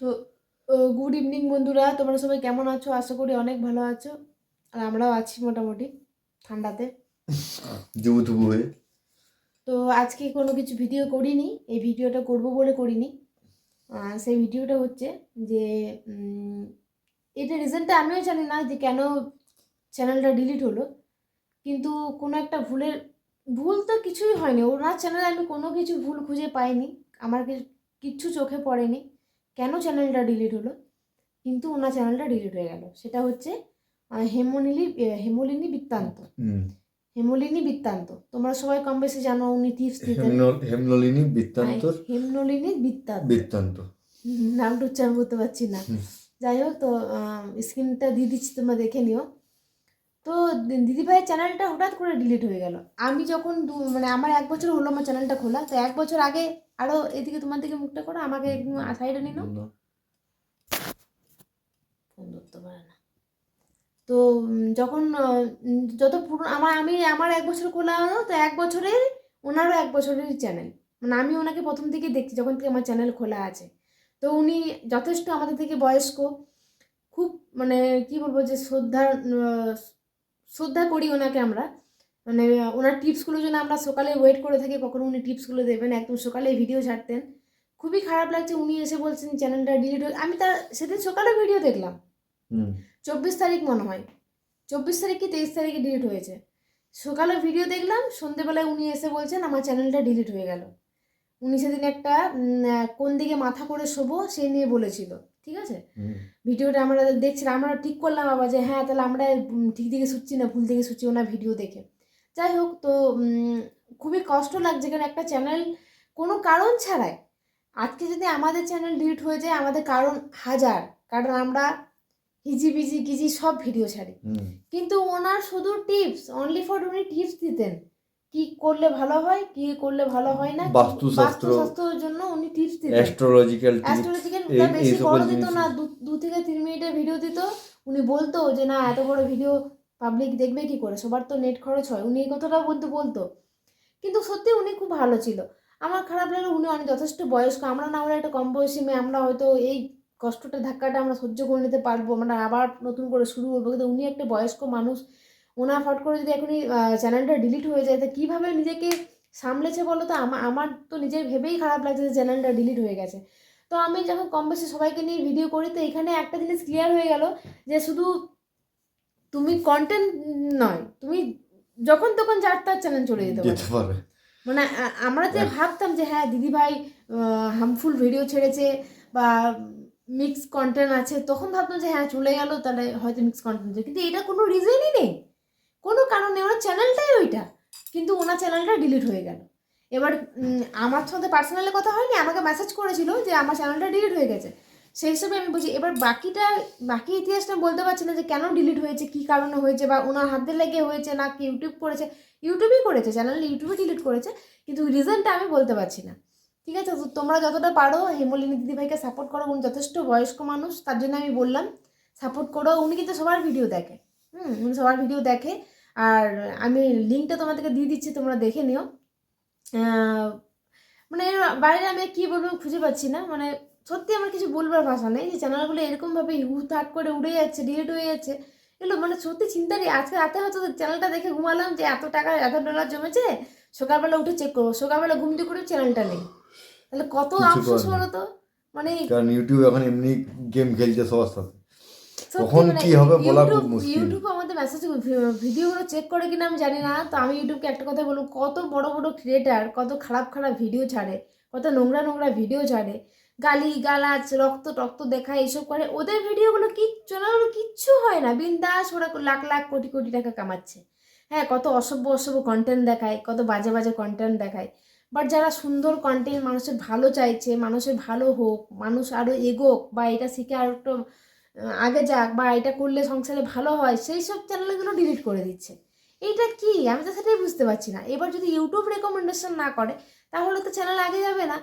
তো good evening বন্ধুরা তোমরা সবাই কেমন আছো? আশা করি অনেক ভালো আছো। আর আমরাও আছি মোটামুটি ঠান্ডাতে। হয়ে। তো আজকে কোনো কিছু ভিডিও করিনি এই ভিডিওটা করব বলে করিনি। সেই ভিডিওটা হচ্ছে যে এটা রিজনটা আমিও জানি না যে কেন চ্যানেলটা ডিলিট হলো। কিন্তু কোনো একটা ভুলের ভুল তো কিছুই হয়নি। ওনার চ্যানেলে আমি কোনো কিছু ভুল খুঁজে পাইনি। আমার কি- কিচ্ছু চোখে পড়েনি। কেন চ্যানেলটা ডিলিট হলো? কিন্তু ওনার চ্যানেলটা ডিলিট হয়ে গেল। সেটা হচ্ছে হেমনিলি হেমলিনী বৃত্তান্ত। হুম। হেমলিনী বৃত্তান্ত। তোমরা সবাই কম বেশি জানো উনি টিপস দিতেন হেমলিনী হেমনলিনী বৃত্তান্তর হেমনলিনী বৃত্তান্ত। বৃত্তান্ত। নামটা উচ্চারণ করতে পারছি না। যাই হোক তো স্ক্রিনটা দিয়ে দিচ্ছি তোমরা দেখে নিও। তো দিদিভাইয়ের চ্যানেলটা হঠাৎ করে ডিলিট হয়ে গেল। আমি যখন দু- মানে আমার এক বছর হলো আমার চ্যানেলটা খোলা তো এক বছর আগে আরও এদিকে তোমার দিকে মুখটা করো আমাকে সাইডে নিনো ফোন ধরতে পারে না। তো যখন যত পুরো আমার আমি আমার এক বছর খোলা হলো তো এক বছরের ওনারও এক বছরের চ্যানেল মানে আমি ওনাকে প্রথম থেকে দেখছি যখন থেকে আমার চ্যানেল খোলা আছে। তো উনি যথেষ্ট আমাদের থেকে বয়স্ক খুব মানে কি বলব যে শ্রদ্ধা শ্রদ্ধা করি ওনাকে আমরা। মানে ওনার টিপসগুলো জন্য আমরা সকালে ওয়েট করে থাকি কখন উনি টিপসগুলো দেবেন একদম সকালে ভিডিও ছাড়তেন। খুবই খারাপ লাগছে উনি এসে বলছেন চ্যানেলটা ডিলিট হয়ে আমি তার সেদিন সকালে ভিডিও দেখলাম। চব্বিশ তারিখ মনে হয়। চব্বিশ তারিখ কি তেইশ তারিখে ডিলিট হয়েছে। সকালে ভিডিও দেখলাম সন্ধেবেলায় উনি এসে বলছেন আমার চ্যানেলটা ডিলিট হয়ে গেল। উনি সেদিন একটা কোন দিকে মাথা করে শোবো সে নিয়ে বলেছিল ঠিক আছে? ভিডিওটা আমরা দেখছিলাম আমরা ঠিক করলাম আবার যে হ্যাঁ তাহলে আমরা ঠিক দিকে শুচ্ছি না ভুল দিকে শুচ্ছি ওনার ভিডিও দেখে। যাই হোক তো খুবই কষ্ট লাগছে কারণ একটা চ্যানেল কোনো কারণ ছাড়াই আজকে যদি আমাদের চ্যানেল ডিলিট হয়ে যায় আমাদের কারণ হাজার কারণ আমরা হিজি বিজি গিজি সব ভিডিও ছাড়ি। কিন্তু ওনার শুধু টিপস অনলি ফর উনি টিপস দিতেন। কি করলে ভালো হয় কি করলে ভালো হয় না বাস্তুশাস্ত্র। বাস্তুশাস্ত্রের জন্য উনি টিপস দিতেন। অ্যাস্ট্রোলজিক্যাল টিপস অ্যাস্ট্রোলজিক্যাল বেশি বড় দিত না দু- দু থেকে তিন মিনিটের ভিডিও দিত উনি বলতো যে না এত বড় ভিডিও পাবলিক দেখবে কি করে? সবার তো নেট খরচ হয়। উনি এই কথাটা বলতে বলতো। কিন্তু সত্যি উনি খুব ভালো ছিল। আমার খারাপ লাগল উনি অনেক যথেষ্ট বয়স্ক। আমরা না আমরা একটা কম বয়সী মেয়ে আমরা হয়তো এই কষ্টটা ধাক্কাটা আমরা সহ্য করে নিতে পারব। আমরা আবার নতুন করে শুরু করব। কিন্তু উনি একটা বয়স্ক মানুষ। ওনার ফট করে যদি এখনই চ্যানেলটা ডিলিট হয়ে যায় তা কীভাবে নিজেকে সামলেছে বলো তো? আমার আমার তো নিজের ভেবেই খারাপ লাগছে যে চ্যানেলটা ডিলিট হয়ে গেছে। তো আমি যখন কম বেশি সবাইকে নিয়ে ভিডিও করি তো এখানে একটা জিনিস ক্লিয়ার হয়ে গেল যে শুধু তুমি কন্টেন্ট নয় তুমি যখন তখন যার তার চ্যানেল চলে যেতে পারো। মানে আমরা যে ভাবতাম যে হ্যাঁ দিদিভাই হার্মফুল ভিডিও ছেড়েছে বা মিক্স কন্টেন্ট আছে তখন ভাবতাম যে হ্যাঁ চলে গেল তাহলে হয়তো মিক্স কন্টেন্ট কিন্তু এটা কোনো রিজনই নেই। কোনো কারণে ওনার চ্যানেলটাই ওইটা। কিন্তু ওনার চ্যানেলটা ডিলিট হয়ে গেল। এবার আমার সাথে পার্সোনালি কথা হয়নি, আমাকে মেসেজ করেছিল যে আমার চ্যানেলটা ডিলিট হয়ে গেছে। সেই হিসেবে আমি বুঝি এবার বাকিটা, বাকি ইতিহাসটা বলতে পারছি না যে কেন ডিলিট হয়েছে, কী কারণে হয়েছে বা ওনার হাতে লেগে হয়েছে না কি ইউটিউব করেছে। ইউটিউবই করেছে চ্যানেল ইউটিউবে ডিলিট করেছে, কিন্তু রিজনটা আমি বলতে পারছি না। ঠিক আছে? তো তোমরা যতটা পারো, হেমলিনী দিদিভাইকে সাপোর্ট করো। উনি যথেষ্ট বয়স্ক মানুষ, তার জন্য আমি বললাম সাপোর্ট করো। উনি কিন্তু সবার ভিডিও দেখে। হুম উনি সবার ভিডিও দেখে। আর আমি লিঙ্কটা তোমাদেরকে দিয়ে দিচ্ছি তোমরা দেখে নিও। মানে বাইরে আমি কি বলব খুঁজে পাচ্ছি না। মানে সত্যি আমার কিছু বলবার ভাষা নেই। যে চ্যানেলগুলো এরকমভাবে হুটহাট করে উড়ে যাচ্ছে ডিলিট হয়ে যাচ্ছে। এগুলো মানে সত্যি চিন্তারই আজকে রাতে হয়তো চ্যানেলটা দেখে ঘুমালাম যে এত টাকা এত ডলার জমেছে সকালবেলা উঠে চেক করব। সকালবেলা ঘুম দিয়ে করে চ্যানেলটা নেই। তাহলে কত আফসোস বলো তো? মানে কারণ ইউটিউব এখন এমনি গেম খেলছে সবার সাথে। কখন মানে কি হবে বলা খুব মুশকিল। ইউটিউব আমাদের মেসেজ ভিডিওগুলো চেক করে কিনা আমি জানি না। তো আমি ইউটিউবকে একটা কথা বলব কত বড় বড় ক্রিয়েটার কত খারাপ খারাপ ভিডিও ছাড়ে কত নোংরা নোংরা ভিডিও ছাড়ে গালি গালাজ রক্ত টক্ত দেখায় এইসব করে ওদের ভিডিওগুলো কি চ্যানেলগুলো কিচ্ছু হয় না। বিন্দাস ওরা লাখ লাখ কোটি কোটি টাকা কামাচ্ছে। হ্যাঁ কত অসভ্য অসভ্য কন্টেন্ট দেখায় কত বাজে বাজে কন্টেন্ট দেখায়। বাট যারা সুন্দর কন্টেন্ট মানুষের ভালো চাইছে মানুষের ভালো হোক মানুষ আরও এগোক বা এটা শিখে আরও একটু আগে যাক বা এটা করলে সংসারে ভালো হয়, সেই সব চ্যানেলগুলো ডিলিট করে দিচ্ছে। এইটা কি? আমি তো সেটাই বুঝতে পারছি না। এবার যদি ইউটিউব রেকমেন্ডেশন না করে, তাহলে তো চ্যানেল আগে যাবে না।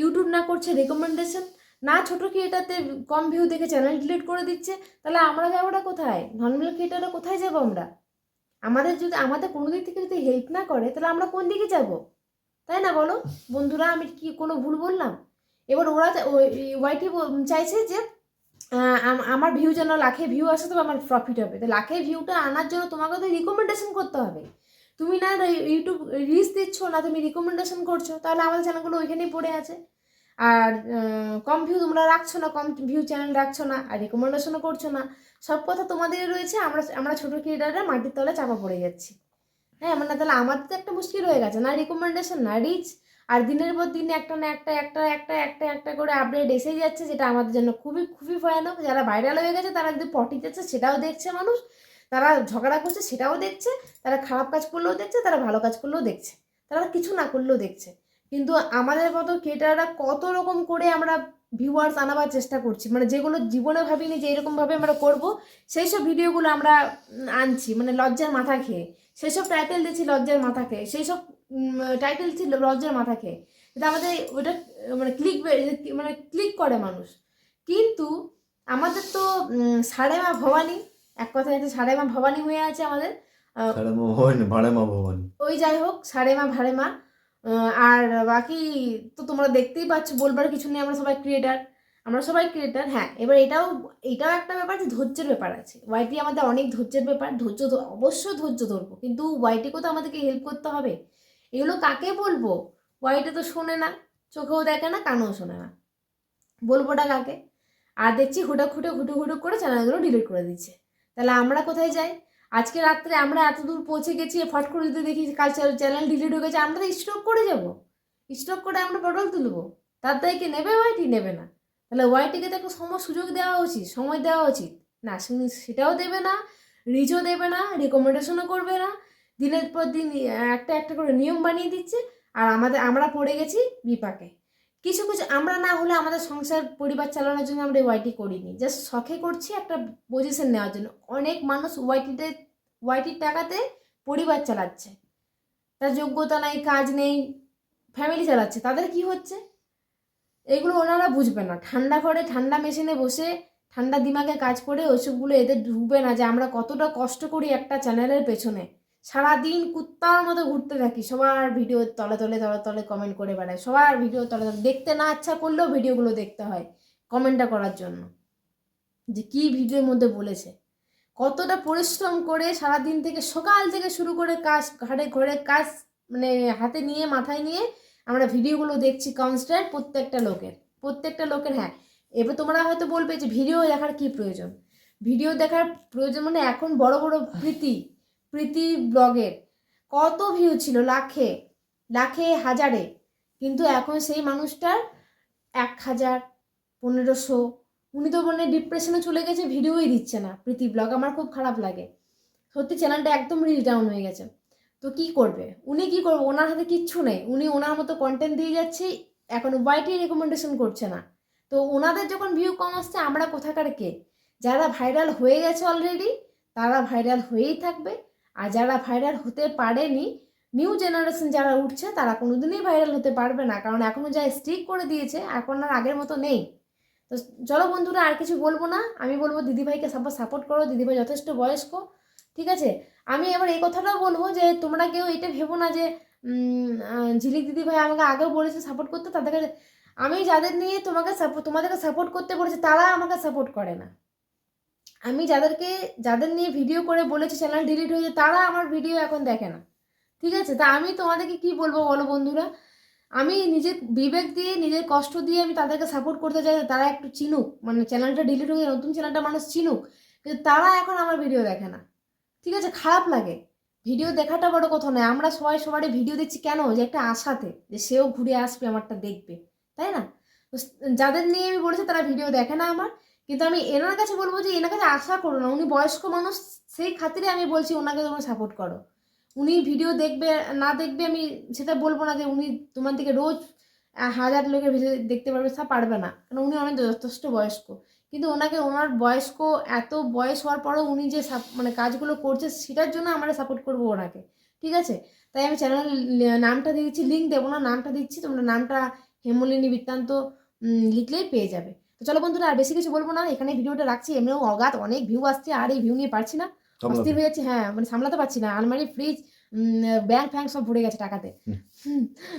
ইউটিউব না করছে রেকমেন্ডেশন না ছোটো ক্রিয়েটারতে কম ভিউ দেখে চ্যানেল ডিলিট করে দিচ্ছে, তাহলে আমরা যাবোটা কোথায়? নর্মাল ক্রিয়েটাররা কোথায় যাব আমরা? আমাদের যদি, আমাদের কোনো দিক থেকে যদি হেল্প না করে, তাহলে আমরা কোন দিকে যাব? তাই না বলো? বন্ধুরা, আমি কি কোনো ভুল বললাম? এবার ওরা ওয়াইটি চাইছে যে আমার ভিউ যেন লাখে ভিউ আসে, তবে আমার প্রফিট হবে। তো লাখে ভিউটা আনার জন্য তোমাকে তো রিকমেন্ডেশন করতে হবে। তুমি না ইউটিউব রিচ দিচ্ছ, না তুমি রিকমেন্ডেশন করছ, তাহলে আমাদের চ্যানেলগুলো ওইখানেই পড়ে আছে। আর কম ভিউ তোমরা রাখছো না, কম ভিউ চ্যানেল রাখছো না, আর রিকমেন্ডেশনও করছ না, সব কথা তোমাদের রয়েছে। আমরা আমরা ছোটো ক্রিয়েটাররা মাটির তলে চাপা পড়ে যাচ্ছি। হ্যাঁ মানে তাহলে আমাদের তো একটা মুশকিল হয়ে গেছে। না রিকমেন্ডেশন না রিচ আর দিনের পর দিন একটা না একটা একটা একটা একটা একটা করে আপডেট এসেই যাচ্ছে, যেটা আমাদের জন্য খুবই খুবই ভয়ানক। যারা ভাইরাল হয়ে গেছে, তারা যদি পটি যাচ্ছে, সেটাও দেখছে মানুষ। তারা ঝগড়া করছে, সেটাও দেখছে। তারা খারাপ কাজ করলেও দেখছে, তারা ভালো কাজ করলেও দেখছে। তারা কিছু না করলেও দেখছে। কিন্তু আমাদের মতো ক্রিয়েটাররা কত রকম করে আমরা ভিউয়ার্স আনাবার চেষ্টা করছি। মানে যেগুলো জীবনে ভাবিনি যে এরকমভাবে আমরা করব, সেই সব ভিডিওগুলো আমরা আনছি। মানে লজ্জার মাথা খেয়ে। সেই সব টাইটেল দিচ্ছি, লজ্জার মাথা খেয়ে। সেই সব টাইটেল ছিল লজ্জার মাথা খেয়ে কিন্তু আমাদের ওটা মানে ক্লিক মানে ক্লিক করে মানুষ। কিন্তু আমাদের তো সাড়ে মা ভবানী এক কথায় হচ্ছে সাড়ে মা ভবানী হয়ে আছে আমাদের। ভাড়ে মা ভবানী। ওই যাই হোক সাড়ে মা ভাড়ে মা। আর বাকি তো তোমরা দেখতেই পাচ্ছ বলবার কিছু নেই আমরা সবাই ক্রিয়েটার আমরা সবাই ক্রিয়েটার হ্যাঁ এবার এটাও এটাও একটা ব্যাপার যে ধৈর্যের ব্যাপার আছে। ওয়াইটি আমাদের অনেক ধৈর্যের ব্যাপার ধৈর্য অবশ্যই ধৈর্য ধরবো। কিন্তু ওয়াইটিকেও তো আমাদেরকে হেল্প করতে হবে। এগুলো কাকে বলব? ওয়াইটি তো শোনে না, চোখেও দেখে না, কানেও শোনে না। বলবোটা কাকে? আর দেখছি হুটো খুঁটে হুটু হুটু করে চ্যানেলগুলো ডিলিট করে দিচ্ছে। তাহলে আমরা কোথায় যাই? আজকে রাত্রে আমরা এত দূর পৌঁছে গেছি, ফট করে যদি দেখি কাল চ্যানেল ডিলিট হয়ে গেছে, আমরা স্টক করে যাব। স্টক করে আমরা পটল তুলবো। তার তাই কি নেবে ওয়াইটি নেবে না? তাহলে ওয়াইটিকে তো একটা সময় সুযোগ দেওয়া উচিত, সময় দেওয়া উচিত। না সেটাও দেবে না রিচও দেবে না রিকমেন্ডেশনও করবে না। দিনের পর দিন একটা একটা করে নিয়ম বানিয়ে দিচ্ছে, আর আমাদের, আমরা পড়ে গেছি বিপাকে। কিছু কিছু, আমরা না হলে আমাদের সংসার, পরিবার চালানোর জন্য আমরা ওয়াইটি করিনি। জাস্ট শখে করছি একটা পজিশন নেওয়ার জন্য। অনেক মানুষ ওয়াইটিতে ওয়াইটির টাকাতে পরিবার চালাচ্ছে। তার যোগ্যতা নাই, কাজ নেই ফ্যামিলি চালাচ্ছে। তাদের কি হচ্ছে? এগুলো ওনারা বুঝবে না। ঠান্ডা ঘরে ঠান্ডা মেশিনে বসে ঠান্ডা দিমাগে কাজ করে ওইসবগুলো এদের ঢুকবে না যে আমরা কতটা কষ্ট করি একটা চ্যানেলের পেছনে। সারাদিন কুত্তার মতো ঘুরতে থাকি। সবার ভিডিও তলে তলে তলে তলে কমেন্ট করে বেড়ায়। সবার ভিডিও তলে তলে। দেখতে না ইচ্ছা করলেও ভিডিওগুলো দেখতে হয় কমেন্টটা করার জন্য। যে কি ভিডিওর মধ্যে বলেছে। কতটা পরিশ্রম করে সারাদিন থেকে সকাল থেকে শুরু করে কাজ ঘাড়ে ঘরে কাজ মানে হাতে নিয়ে, মাথায় নিয়ে আমরা ভিডিওগুলো দেখছি কনস্ট্যান্ট প্রত্যেকটা লোকের। প্রত্যেকটা লোকের হ্যাঁ। এবার তোমরা হয়তো বলবে যে ভিডিও দেখার কি প্রয়োজন? ভিডিও দেখার প্রয়োজন মানে এখন বড় বড় প্রীতি। প্রীতি ব্লগের কত ভিউ ছিল, লাখে লাখে হাজারে। কিন্তু এখন সেই মানুষটার এক হাজার পনেরোশো। উনি তো মানে ডিপ্রেশনে চলে গেছে ভিডিওই দিচ্ছে না। প্রীতি ব্লগ আমার খুব খারাপ লাগে। সত্যি চ্যানেলটা একদম রিল ডাউন হয়ে গেছে। তো কি করবে? উনি কি করবে? ওনার হাতে কিচ্ছু নেই। উনি ওনার মতো কন্টেন্ট দিয়ে যাচ্ছে, এখন ওয়াইটি রেকমেন্ডেশন করছে না। তো ওনাদের যখন ভিউ কম আসছে, আমরা কোথাকার কে? যারা ভাইরাল হয়ে গেছে অলরেডি তারা ভাইরাল হয়েই থাকবে। আর যারা ভাইরাল হতে পারেনি নিউ জেনারেশন যারা উঠছে, তারা কোনোদিনই ভাইরাল হতে পারবে না। কারণ এখনও যা স্ট্রিক করে দিয়েছে, এখন আর আগের মতো নেই। তো চলো বন্ধুরা, আর কিছু বলব না। আমি বলব, দিদিভাইকে সাপোর্ট সাপোর্ট করো। দিদিভাই যথেষ্ট বয়স্ক, ঠিক আছে? আমি এবার এই কথাটাও বলব যে, তোমরা কেউ এটা ভেবো না যে ঝিলিক দিদিভাই আমাকে আগেও বলেছে সাপোর্ট করতে। তাদেরকে আমি যাদের নিয়ে তোমাকে সাপোর্ট তোমাদেরকে সাপোর্ট করতে বলেছি, তারা আমাকে সাপোর্ট করে না। আমি যাদেরকে, যাদের নিয়ে ভিডিও করে বলেছি চ্যানেল ডিলিট হয়েছে তারা আমার ভিডিও এখন দেখে না। ঠিক আছে? তা আমি তোমাদেরকে কি বলব বলো বন্ধুরা? আমি নিজের বিবেক দিয়ে, নিজের কষ্ট দিয়ে আমি তাদেরকে সাপোর্ট করতে চাই তারা একটু চিনুক। মানে চ্যানেলটা ডিলিট হয়ে নতুন চ্যানেলটা মানুষ চিনুক। কিন্তু তারা এখন আমার ভিডিও দেখে না। ঠিক আছে? খারাপ লাগে। ভিডিও দেখাটা বড় কথা নয়। আমরা সবাই সবারই ভিডিও দিচ্ছি কেন? যে একটা আশাতে, যে সেও ঘুরে আসবে, আমারটা দেখবে। তাই না? যাদের নিয়ে আমি বলেছি তারা ভিডিও দেখে না আমার। কিন্তু আমি এনার কাছে বলব যে এনার কাছে আশা করো না। উনি বয়স্ক মানুষ, সেই খাতিরে আমি বলছি ওনাকে তোমরা সাপোর্ট করো। উনি ভিডিও দেখবে, না দেখবে আমি সেটা বলব না যে উনি তোমার দিকে রোজ হাজার লোকের ভিডিও দেখতে পারবে, তা পারবে না। কারণ উনি অনেক যথেষ্ট বয়স্ক। কিন্তু ওনাকে, ওনার বয়স্ক, এত বয়স হওয়ার পরও উনি যে মানে কাজগুলো করছে, সেটার জন্য আমরা সাপোর্ট করব ওনাকে। ঠিক আছে? তাই আমি চ্যানেল নামটা দিচ্ছি লিঙ্ক দেবো না, নামটা দিচ্ছি, তোমরা নামটা হেমলিনী বৃত্তান্ত লিখলেই পেয়ে যাবে। তো চলো বন্ধুরা আর বেশি কিছু বলব না। এখানে ভিডিওটা রাখছি এমনিও অগাধ অনেক ভিউ আসছে আর এই ভিউ নিয়ে পারছি না। অস্থির হয়ে যাচ্ছে হ্যাঁ মানে সামলাতে পারছি না। আলমারি ফ্রিজ ব্যাংক ফ্যাঙ্ক সব ভরে গেছে টাকাতে।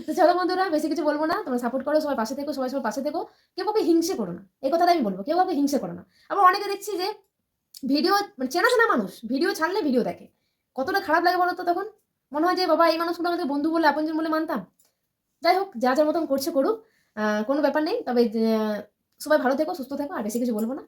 তো চলো বন্ধুরা বেশি কিছু বলব না। তোমরা সাপোর্ট করো সবাই পাশে থেকো সবাই সবার পাশে থেকো। কেউ কাউকে হিংসে করো না। এই কথাটা আমি বলব কেউ কাউকে হিংসে করো না। আবার অনেকে দেখছি যে ভিডিও মানে চেনা চেনা মানুষ ভিডিও ছাড়লে ভিডিও দেখে। কতটা খারাপ লাগে বলো তো তখন? মনে হয় যে বাবা এই মানুষগুলো আমাদের বন্ধু বলে আপনজন বলে মানতাম। যাই হোক যা যার মতন করছে করুক আহ, কোনো ব্যাপার নেই। তবে সবাই ভালো থেকো সুস্থ থেকো আর বেশি কিছু বলব না।